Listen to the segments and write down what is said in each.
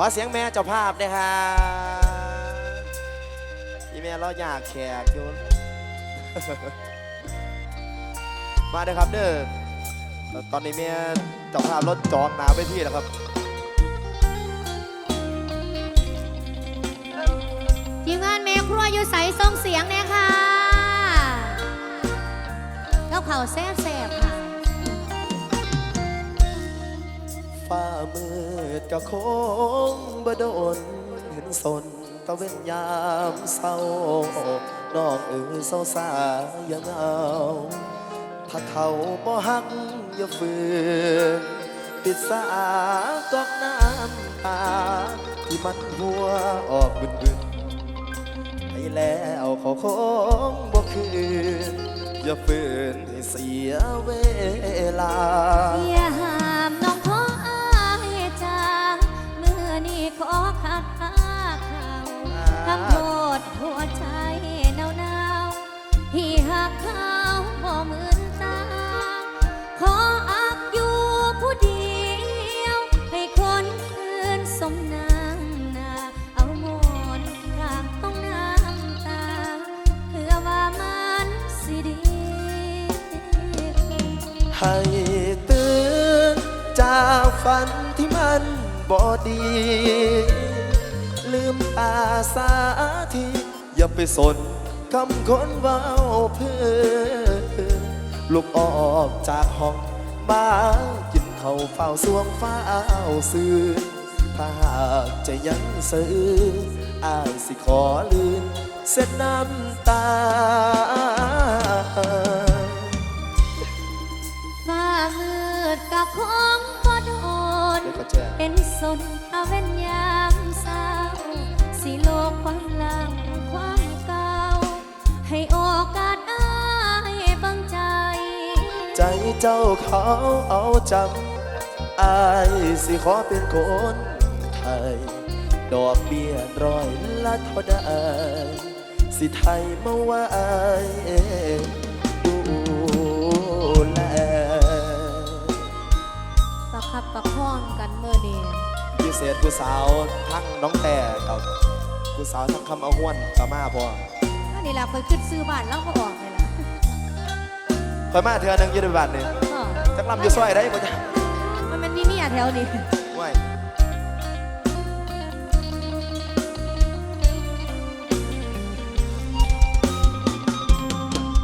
ขอเสียงแม่เจ้าภาพด้วยครับอีแม่เราอยากแขกอยู่มาเด้อครับเด้อตอนนี้แม่เจ้าภาพรถจองหนาไปที่แล้วครับทีมงานแม่ครัวอยู่ใสส่งเสียงเนี่ยค่ะแล้วเขาวแซ่บแซ่บๆค่ะ มืดก็คงบ่โดนเห็นสนตะเว้นยามเศร้าน้องเอ๋ยเศร้าสายังเอาถ้าเขาบ่หักอย่าฝืนปิดสากอกน้ำตาที่มันหัวออกบึนบึนให้แล้วเขาคงบ่คืนอย่าฝืนให้เสียเวลา ทำโทษหัวใจหนาวหนาวที่หักเขาบ่เหมือนตา ขออักอยู่ผู้เดียว ให้คนอื่นสมน้ำหน้าเอาหมอนกลางต้องน้ำตา เพื่อว่ามันสิดี ให้ตื่นจากฝันที่มันบ่ดี ลืมตาสาทีอย่าไปสนคำคนเว้าเพื่อลุกออกจากห้องมากินข้าวเฝ้าสวงฟ้าเอาซื้อถ้าหากจะยังซื้ออายสิขอลืนเส้นน้ำตาฟ้ามืดกะคงบ่โดนเดี๋ยวก็แจ้งเป็นสนเอาเว้นยามเศร้า สิโลกความหลังความเก่า ให้โอกาสอายบังใจ ใจเจ้าเขาเอาจำอายสิขอเป็นคนไทย ดอกเบี้ยร้อยละเท่าใดสิไทยมาไว้ดูแลประคับประคองกันเมื่อเดียวพิเศษผู้สาวทั้งน้องแต่กับ ผู้สาวทั้งคำเอาห้วนกามาพออันนี้ล่ะเคยขึ้นซื้อบ้านแล้วก็ออกเลยล่ะคอยมาเทือหนึงอยืนในบ้านนี่อ้อจักลำอยู่ซอยได้บ่จ้ะมันมันมีเมียแถวนี้ว้าย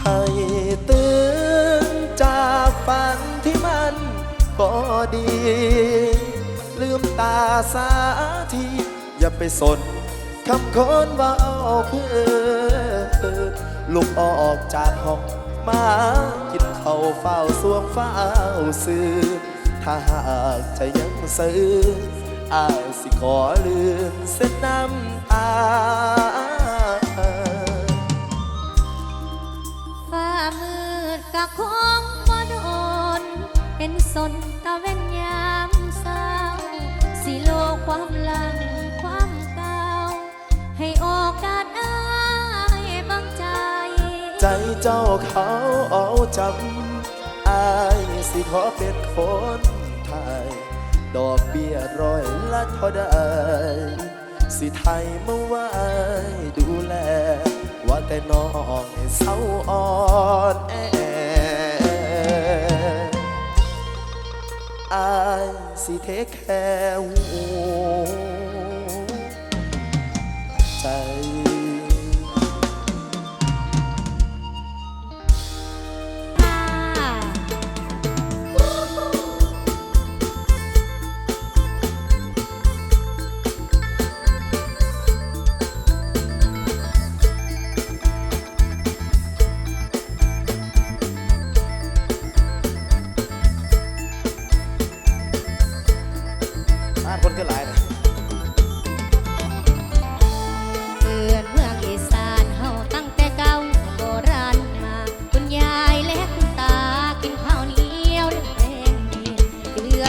ให้ตื่นจากฝันที่มันบ่ดี ลืมตาสาที อย่าไปสน คำคนว่าเพื่อลุกออกจากห้องมากินข้าเฝ้าสวงเฝ้าซื้อ ถ้าหากจะยังซื้ออายสิขอลืมเส้นน้ำตาฟ้ามืดกะคงบ่โดนเป็นสนตะเว้นยามเศร้าสิโลความหลัง ให้โอกาสอายบังใจ ใจเจ้าเขาเอาจำอายสิขอเป็นคนไทย ดอกเบี้ยร้อยละเท่าใดสิไทยมาไว้ดูแล ว่าแต่น้องเศร้าอ่อนแออายสิเทคแค่หั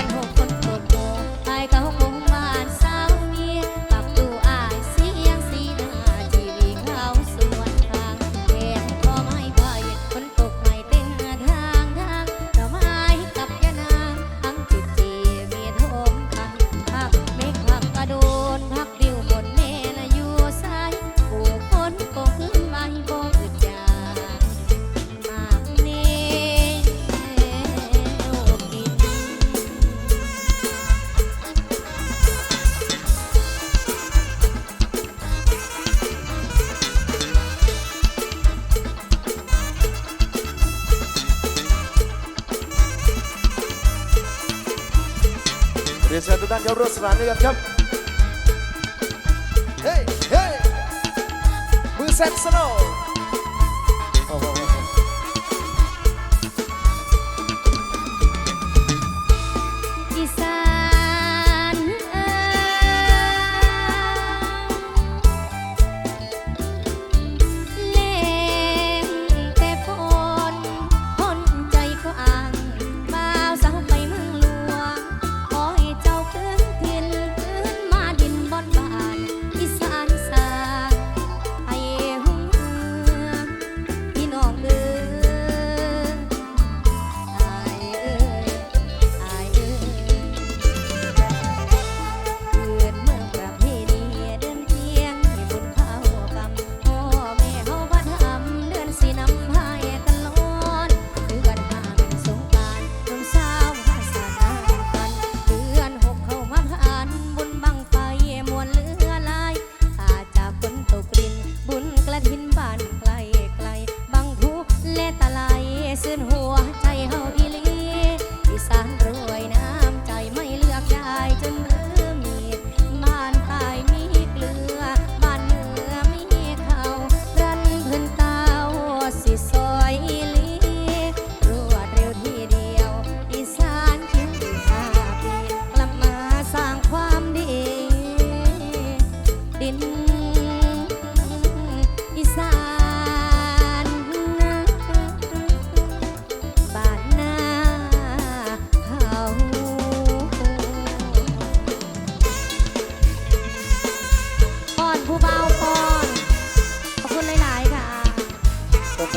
เดื สานด้กันครับ เฮ้ยเฮ้ยมือแซกซ์โน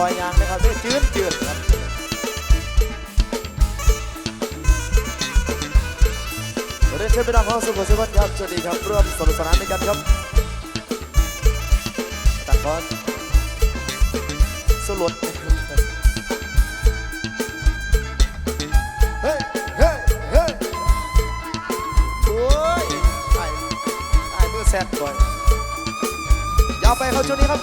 อยยางนะครับได้จืดจืดครับเรียนเชิญพี่น้องของสุขสุขครับสวัสดีครับร่วมสนุกสนานด้วยกันครับตัดบอลสลดเฮ้เฮ้เฮ้ยโอ้ยไอ้ไอ้มือแซดก่อนยาวไปเขาช่วงนี้ครับ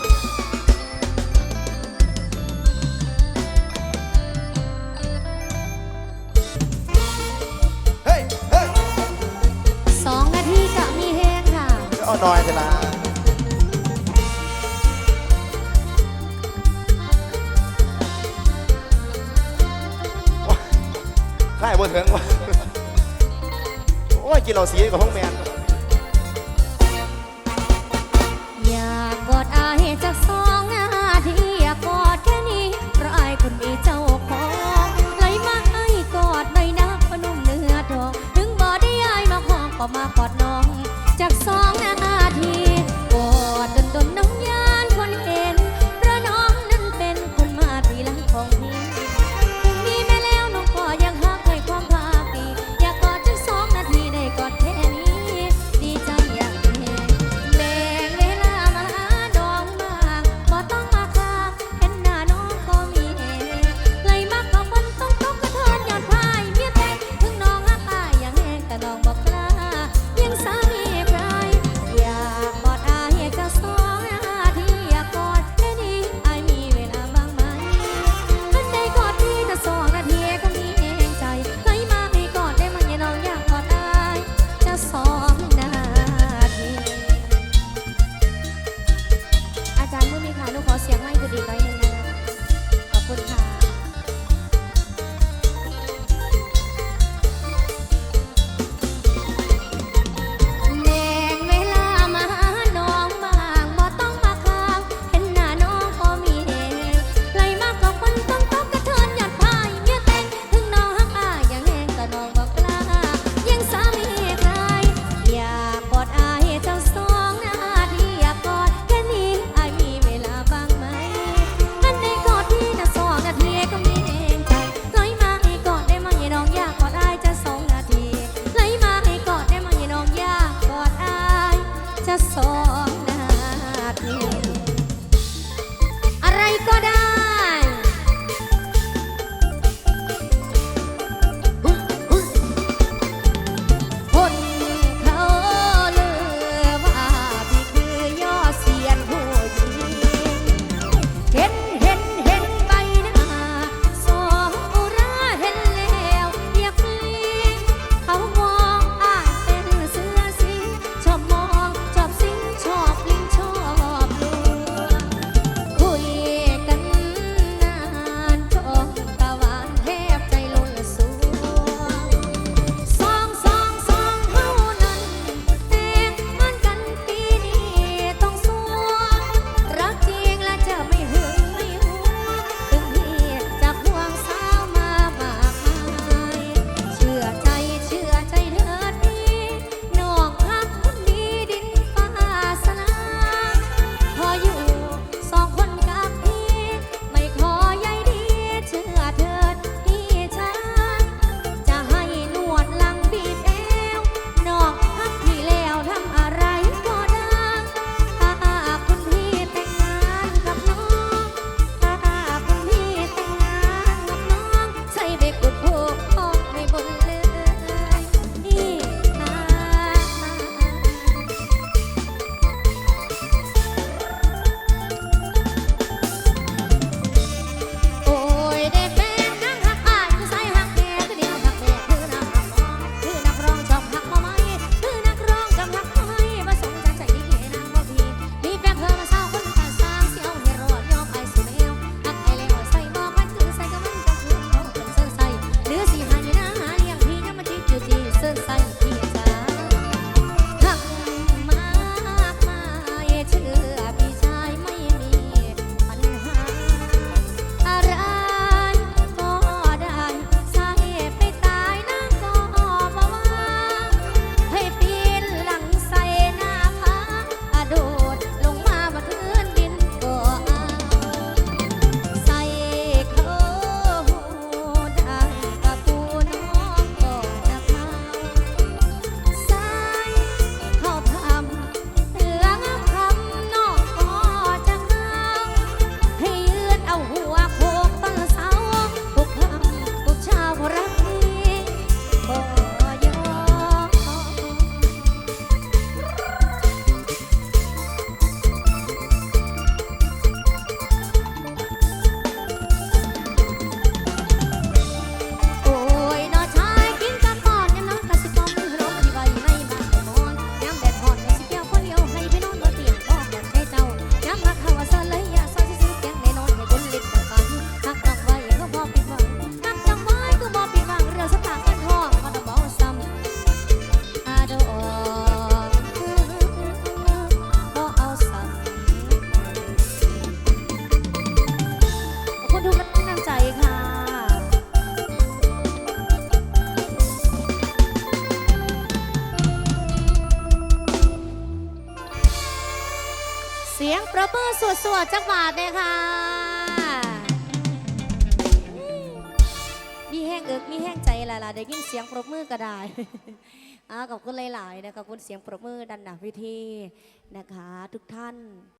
ดอยเถอะนะค่ายบนเถิงวะโอ้ยกินเหล่าสีกับห้องแมนอยากกอดอายจากสอง บมือสวดๆจักบาทเลยค่ะ มีแห้งเอิกมีแห้งใจหลายๆได้ยินเสียงปรบมือก็ได้อ่าขอบคุณหลายๆนะคะขอบคุณเสียงปรบมือดันหนาพิธีนะคะ ทุกท่าน